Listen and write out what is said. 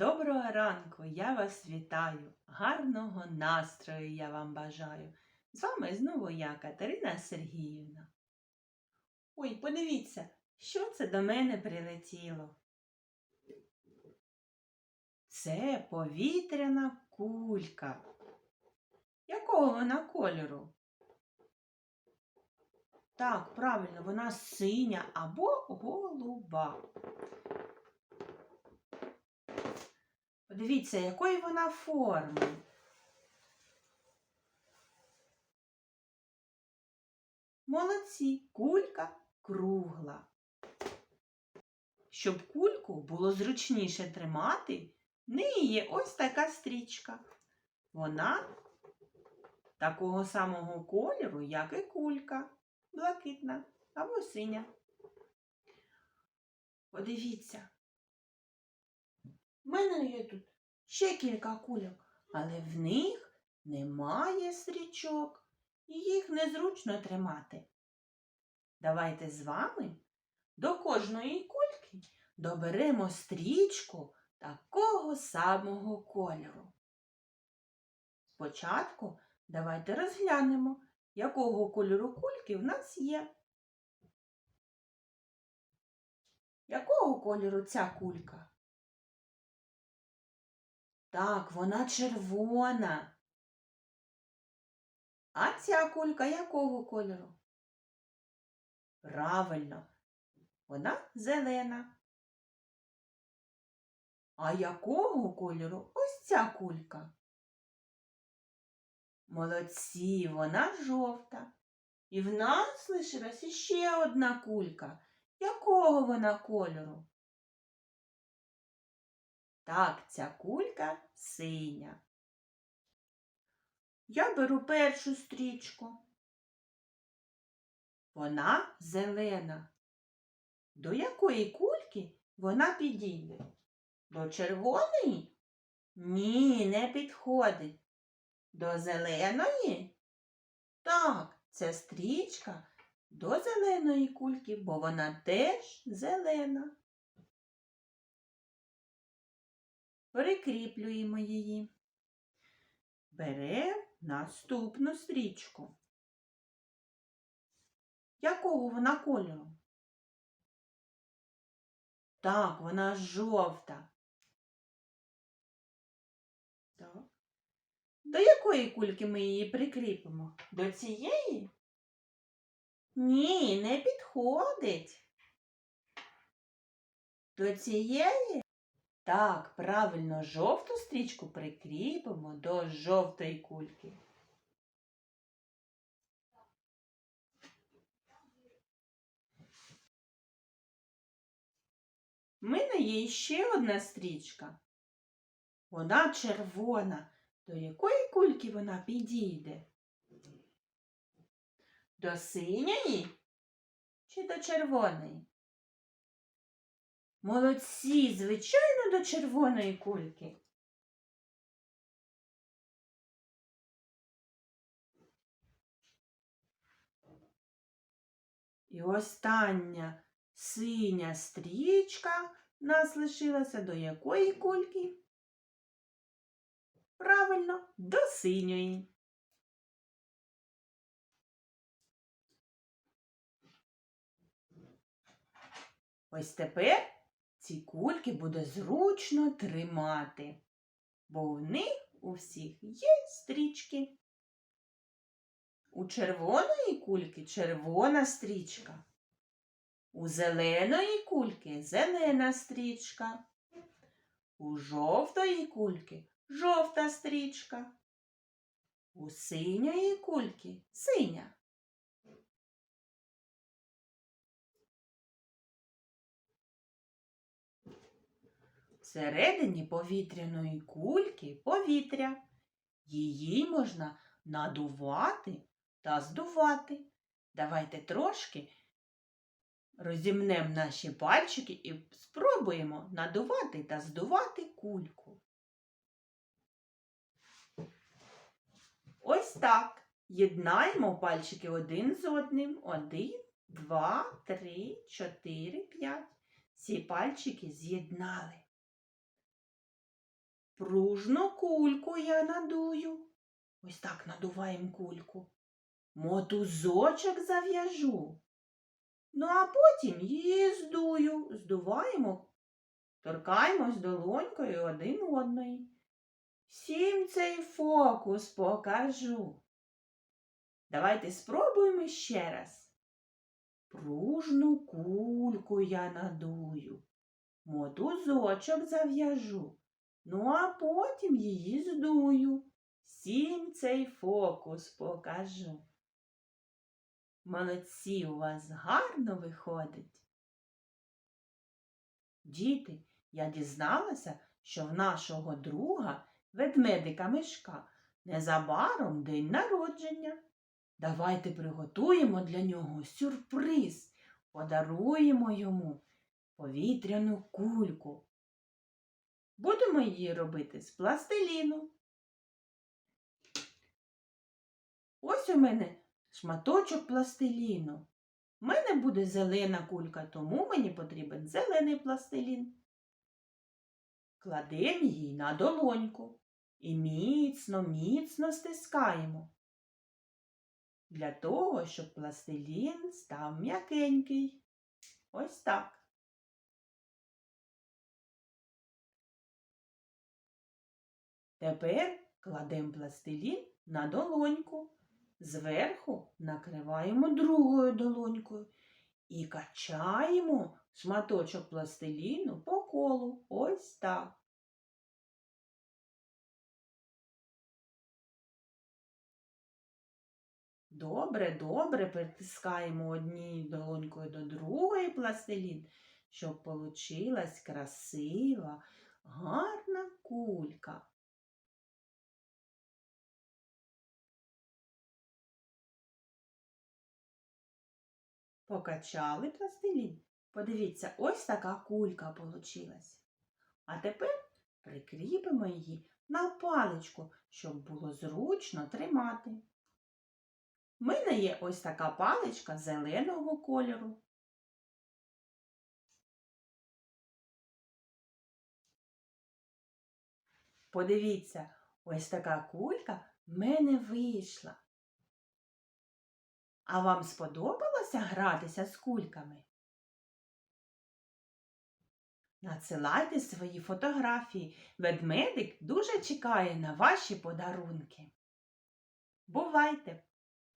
Доброго ранку, я вас вітаю, гарного настрою я вам бажаю. З вами знову я, Катерина Сергіївна. Ой, подивіться, що це до мене прилетіло. Це повітряна кулька. Якого вона кольору? Так, правильно, вона синя або голуба. Подивіться, якої вона форми. Молодці, кулька кругла. Щоб кульку було зручніше тримати, в неї є ось така стрічка. Вона такого самого кольору, як і кулька, блакитна або синя. Подивіться. У мене є тут ще кілька кульок, але в них немає стрічок, і їх незручно тримати. Давайте з вами до кожної кульки доберемо стрічку такого самого кольору. Спочатку давайте розглянемо, якого кольору кульки в нас є. Якого кольору ця кулька? Так, вона червона. А ця кулька якого кольору? Правильно, вона зелена. А якого кольору ось ця кулька? Молодці, вона жовта. І в нас лишилась іще одна кулька. Якого вона кольору? Так, ця кулька синя. Я беру першу стрічку. Вона зелена. До якої кульки вона підійде? До червоної? Ні, не підходить. До зеленої? Так, ця стрічка до зеленої кульки, бо вона теж зелена. Прикріплюємо її. Беремо наступну стрічку. Якого вона кольору? Так, вона жовта. Так. До якої кульки ми її прикріпимо? До цієї? Ні, не підходить. До цієї? Так, правильно, жовту стрічку прикріпимо до жовтої кульки. В мене є ще одна стрічка. Вона червона. До якої кульки вона підійде? До синьої чи до червоної? Молодці, звичайно, до червоної кульки. І остання синя стрічка нас лишилася до якої кульки? Правильно, до синьої. Ось тепер ці кульки буде зручно тримати, бо в них у всіх є стрічки. У червоної кульки червона стрічка. У зеленої кульки зелена стрічка. У жовтої кульки жовта стрічка. У синьої кульки синя. Всередині повітряної кульки повітря. Її можна надувати та здувати. Давайте трошки розімнемо наші пальчики і спробуємо надувати та здувати кульку. Ось так. Єднаємо пальчики один з одним. Один, два, три, чотири, п'ять. Ці пальчики з'єднали. Пружну кульку я надую. Ось так надуваємо кульку. Мотузочок зав'яжу. Ну, а потім її здую, здуваємо, торкаємось долонькою один одної. Всім цей фокус покажу. Давайте спробуємо ще раз. Пружну кульку я надую, мотузочок зав'яжу, ну а потім її здую. Всім цей фокус покажу. Молодці, у вас гарно виходить. Діти, я дізналася, що в нашого друга, ведмедика Мишка, незабаром день народження. Давайте приготуємо для нього сюрприз, подаруємо йому повітряну кульку. Будемо її робити з пластиліну. Ось у мене шматочок пластиліну. У мене буде зелена кулька, тому мені потрібен зелений пластилін. Кладемо її на долоньку і міцно, міцно стискаємо. Для того, щоб пластилін став м'якенький. Ось так. Тепер кладемо пластилін на долоньку. Зверху накриваємо другою долонькою і качаємо шматочок пластиліну по колу. Ось так. Добре, добре притискаємо однією долонькою до другої пластилін, щоб получилась красива, гарна кулька. Покачали пластилін. Подивіться, ось така кулька получилась. А тепер прикріпимо її на паличку, щоб було зручно тримати. У мене є ось така паличка зеленого кольору. Подивіться, ось така кулька в мене вийшла. А вам сподобалося гратися з кульками? Надсилайте свої фотографії. Ведмедик дуже чекає на ваші подарунки. Бувайте!